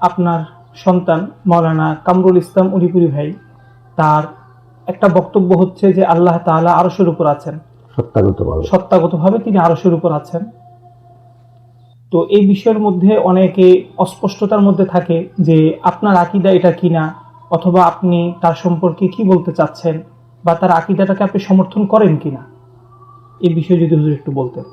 আপনার সন্তান মৌলানা কামরুল ইসলাম উলিপুরি ভাই তার একটা বক্তব্য হচ্ছে যে আল্লাহ তাআলা আরশের উপর আছেন। সত্যাগতভাবে। সত্তাগতভাবে তিনি আরশের উপর আছেন। তো এই বিষয়ের মধ্যে অনেকে অস্পষ্টতার মধ্যে থাকে যে আপনার আকিদা এটা কিনা অথবা আপনি তার সম্পর্কে কি বলতে চাচ্ছেন বা তার আকিদাটাকে আপনি সমর্থন করেন কিনা। এই বিষয়ে যদি হুজুর একটু বলতেন।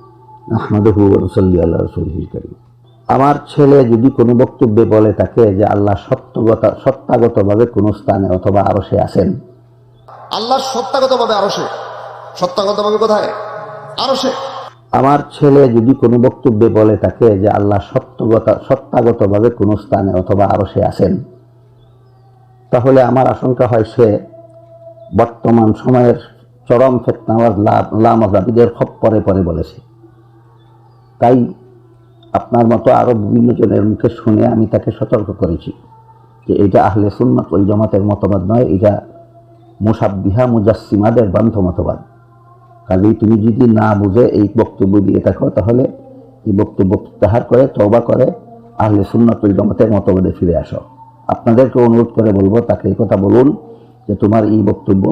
আহমদহু রসল্লি আল্লাহ রসুল করিম। আমার ছেলে যদি কোনো বক্তব্যে বলে তাকে যে আল্লাহ সত্যগত সত্যাগতভাবে কোনো স্থানে অথবা আরও সে আছেন। আল্লাহর সত্যাগতভাবে আরও সে সত্যাগতভাবে কোথায়? আরও সে আমার ছেলে যদি কোনো বক্তব্যে বলে তাকে যে আল্লাহ সত্যগত সত্যাগতভাবে কোনো স্থানে অথবা আরও সে আছেন। তাহলে আমার আশঙ্কা হয় সে বর্তমান সময়ের চরম ফেতনাওয়াজ লামাজাবিদের খপ পরে পরে বলেছে। তাই আপনার মতো আরও বিভিন্ন জনের মুখে শুনে আমি তাকে সতর্ক করেছি যে এটা আহলে সুন্নাত ওই জমাতের মতবাদ নয় এটা মুসাব্বিহা মুজাসিমাদের বান্ধ মতবাদ কাজেই তুমি যদি না বুঝে এই বক্তব্য দিয়ে থাকো, তাহলে এই বক্তব্য প্রত্যাহার করে তবা করে আহলে সুন্নাতুল জমাতের মতবাদে ফিরে আসো। আপনাদেরকে অনুরোধ করে বলব, তাকে এই কথা বলুন যে তোমার এই বক্তব্য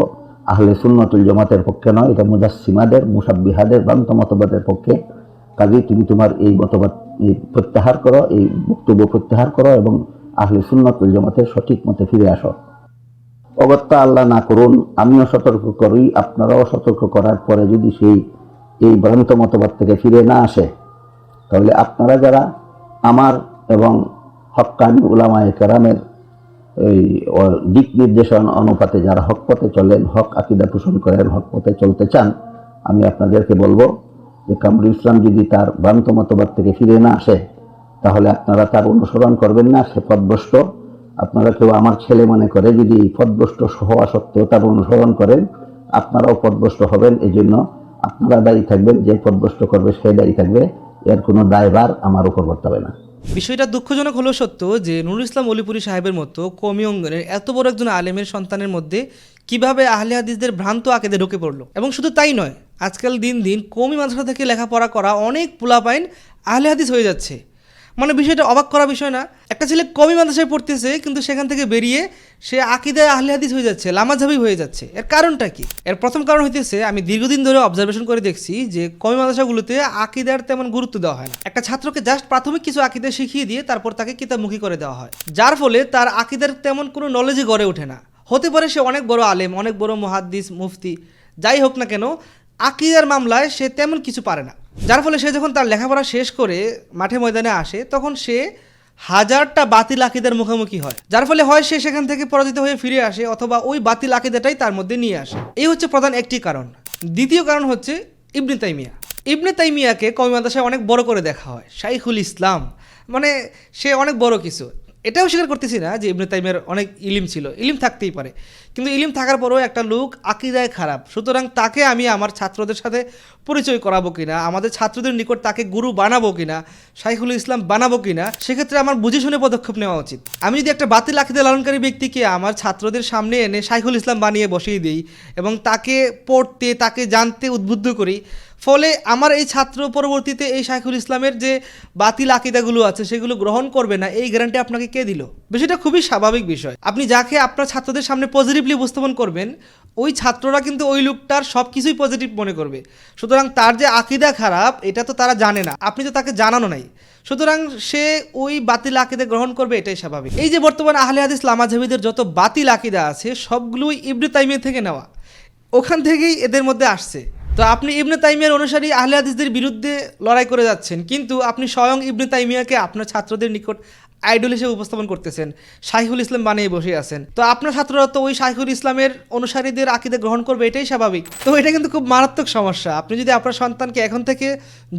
আহলে সুন্নাতুল জমাতের পক্ষে নয়, এটা মুজাসিমাদের মুসাব্বিহাদের বান্ত মতবাদের পক্ষে কাজেই তুমি তোমার এই মতবাদ প্রত্যাহার করো, এই বক্তব্য প্রত্যাহার করো এবং আহলে সুন্নাতুল জমাতের সঠিক মতে ফিরে আসো। অগত্যা আল্লাহ না করুন, আমিও সতর্ক করি, আপনারাও সতর্ক করার পরে যদি সেই, এই ভ্রান্ত মতবাদ থেকে ফিরে না আসে, তাহলে আপনারা যারা আমার এবং হক্কানি উলামায় কেরামের এই দিক নির্দেশন অনুপাতে যারা হক পথে চলেন, হক আকিদা পোষণ করেন, হক পথে চলতে চান, আমি আপনাদেরকে বলব যে কামরুল ইসলাম যদি তার ভ্রান্ত মতবাদ থেকে ফিরে না আসে, তাহলে আপনারা তার অনুসরণ করবেন না, সে পদভ্রষ্ট। আপনারা কেউ আমার ছেলে মনে করে যদি পদভ্রষ্ট হওয়া সত্ত্বেও তার অনুসরণ করেন, আপনারাও পদভ্রষ্ট হবেন। এই জন্য আপনারা দায়ী থাকবেন, যে পদভ্রষ্ট করবে সে দায়ী থাকবে। এর কোনো দায়ভার আমার উপর করতে হবে না। বিষয়টা দুঃখজনক হলো সত্য যে নুরুল ইসলাম অলিপুরি সাহেবের মতো কমি অঙ্গনের এত বড় একজন আলেমের সন্তানের মধ্যে কীভাবে আহলে হাদিসদের ভ্রান্ত আকেদে ঢুকে পড়ল? এবং শুধু তাই নয়, আজকাল দিন দিন কমি মাদ্রাসা থেকে লেখাপড়া করা অনেক পোলাপাইন আহলে হাদিস হয়ে যাচ্ছে। মানে বিষয়টা অবাক করা বিষয় না, একটা ছেলে কমি মাদ্রাসায় পড়তেছে, কিন্তু সেখান থেকে বেরিয়ে সে আকিদায় আহলে হাদিস হয়ে যাচ্ছে, লামাঝাবি হয়ে যাচ্ছে। এর কারণটা কি? এর প্রথম কারণ হইতেছে, আমি দীর্ঘদিন ধরে অবজারভেশন করে দেখছি যে কমি মাদ্রাসাগুলোতে আকিদার তেমন গুরুত্ব দেওয়া হয় না। একটা ছাত্রকে জাস্ট প্রাথমিক কিছু আকিদা শিখিয়ে দিয়ে তারপর তাকে কিতাবমুখী করে দেওয়া হয়, যার ফলে তার আকিদার তেমন কোনো নলেজই গড়ে ওঠে না। হতে পারে সে অনেক বড় আলেম, অনেক বড় মুহাদ্দিস, মুফতি, যাই হোক না কেন, আকিদার মামলায় সে তেমন কিছু পারে না। যার ফলে সে যখন তার লেখাপড়া শেষ করে মাঠে ময়দানে আসে, তখন সে হাজারটা বাতিল আকিদের মুখোমুখি হয়। যার ফলে হয় সে সেখান থেকে পরাজিত হয়ে ফিরে আসে অথবা ওই বাতিল আকিদাটাই তার মধ্যে নিয়ে আসে। এই হচ্ছে প্রধান একটি কারণ। দ্বিতীয় কারণ হচ্ছে ইবনে তাইমিয়া। ইবনে তাইমিয়াকে কমি মাদ্রাসায় অনেক বড় করে দেখা হয়, শাইখুল ইসলাম। মানে সে অনেক বড় কিছু। এটাও স্বীকার করতেছি না যে ইবনে তাইমের অনেক ইলিম ছিল। ইলিম থাকতেই পারে। কিন্তু ইলিম থাকার পরেও একটা লোক আকিদায় খারাপ। সুতরাং তাকে আমি আমার ছাত্রদের সাথে পরিচয় করাবো কিনা, আমাদের ছাত্রদের নিকট তাকে গুরু বানাবো কিনা, শাইখুল ইসলাম বানাবো কিনা, সেক্ষেত্রে আমার বুঝে শুনে পদক্ষেপ নেওয়া উচিত। আমি যদি একটা বাতিল আকিদা লালনকারী ব্যক্তিকে আমার ছাত্রদের সামনে এনে শাইখুল ইসলাম বানিয়ে বসিয়ে দিই এবং তাকে পড়তে, তাকে জানতে উদ্বুদ্ধ করি ফলে আমার এই ছাত্র পরবর্তীতে এই শাইখুল ইসলামের যে বাতিল আকিদাগুলো আছে, সেগুলো গ্রহণ করবে না। এই গ্যারান্টি আপনাকে কে দিল? বিষয়টা খুবই স্বাভাবিক বিষয়। আপনি যাকে আপনার ছাত্রদের সামনে পজিটিভলি উপস্থাপন করবেন, ওই ছাত্ররা কিন্তু ওই লোকটার সব কিছুই পজিটিভ মনে করবে। সুতরাং তার যে আকিদা খারাপ, এটা তো তারা জানে না। আপনি তো তাকে জানানো নাই। সুতরাং সে ওই বাতিল আকিদা গ্রহণ করবে, এটাই স্বাভাবিক। এই যে বর্তমান আহলে হাদিস লামাজাবিদের যত বাতিল আকিদা আছে, সবগুলোই ইবনে তাইমিয়া থেকে নেওয়া। ওখান থেকেই এদের মধ্যে আসছে। তো আপনি ইবনে তাইমিয়ার অনুসারী আহলে হাদিসদের বিরুদ্ধে লড়াই করে যাচ্ছেন, কিন্তু আপনি স্বয়ং ইবনে তাইমিয়াকে আপনার ছাত্রদের নিকট আইডল হিসেবে উপস্থাপন করতেছেন, শাইখুল ইসলাম বানিয়ে বসে আছেন। তো আপনার ছাত্ররা তো ওই শাইখুল ইসলামের অনুসারীদের আকিদে গ্রহণ করবে, এটাই স্বাভাবিক। তো এটা কিন্তু খুব মারাত্মক সমস্যা। আপনি যদি আপনার সন্তানকে এখন থেকে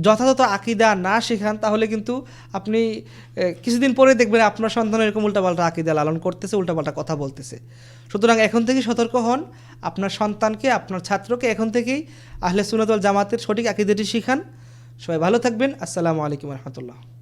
যথাযথ আকিদা না শেখান, তাহলে কিন্তু আপনি কিছুদিন পরে দেখবেন আপনার সন্তান এরকম উল্টাপাল্টা আকিদা লালন করতেছে, উল্টাপাল্টা কথা বলতেছে। সুতরাং এখন থেকে সতর্ক হন আপনার সন্তানকে, আপনার ছাত্রকে এখন থেকেই আহলে সুনাতল জামাতের সঠিক আকিদাটি শিখান। সবাই ভালো থাকবেন। আসসালামু আলাইকুম রহমতুল্লাহ।